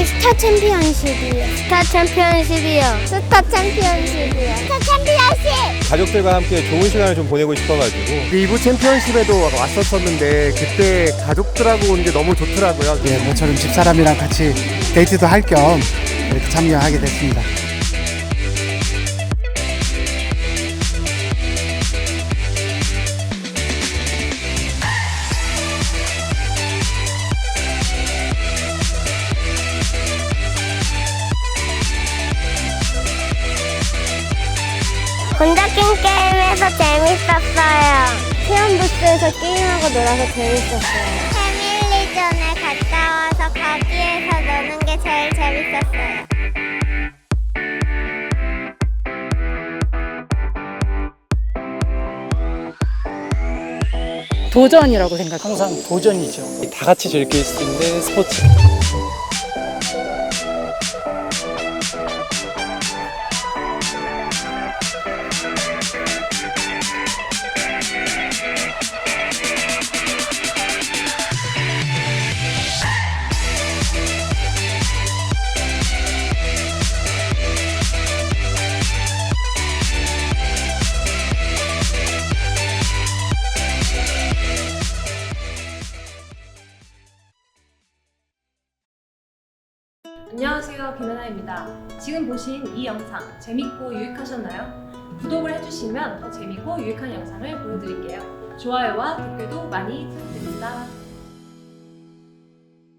우리 스타 챔피언십이요. 스타 챔피언십이요. 스타 챔피언십이요. 스타 챔피언십. 가족들과 함께 좋은 시간을 좀 보내고 싶어가지고 리브 챔피언십에도 왔었었는데 그때 가족들하고 오는 게 너무 좋더라고요. 예, 모처럼 집사람이랑 같이 데이트도 할겸 이렇게 참여하게 됐습니다. 혼자 낀 게임에서 재밌었어요. 체험 부스에서 게임하고 놀아서 재밌었어요. 패밀리존에 갔다 와서 거기에서 노는 게 제일 재밌었어요. 도전이라고 생각. 항상 도전이죠. 다 같이 즐길 수 있는 스포츠. 안녕하세요 김연아입니다. 지금 보신 이 영상 재밌고 유익하셨나요? 구독을 해주시면 더 재밌고 유익한 영상을 보여드릴게요. 좋아요와 댓글도 많이 부탁드립니다.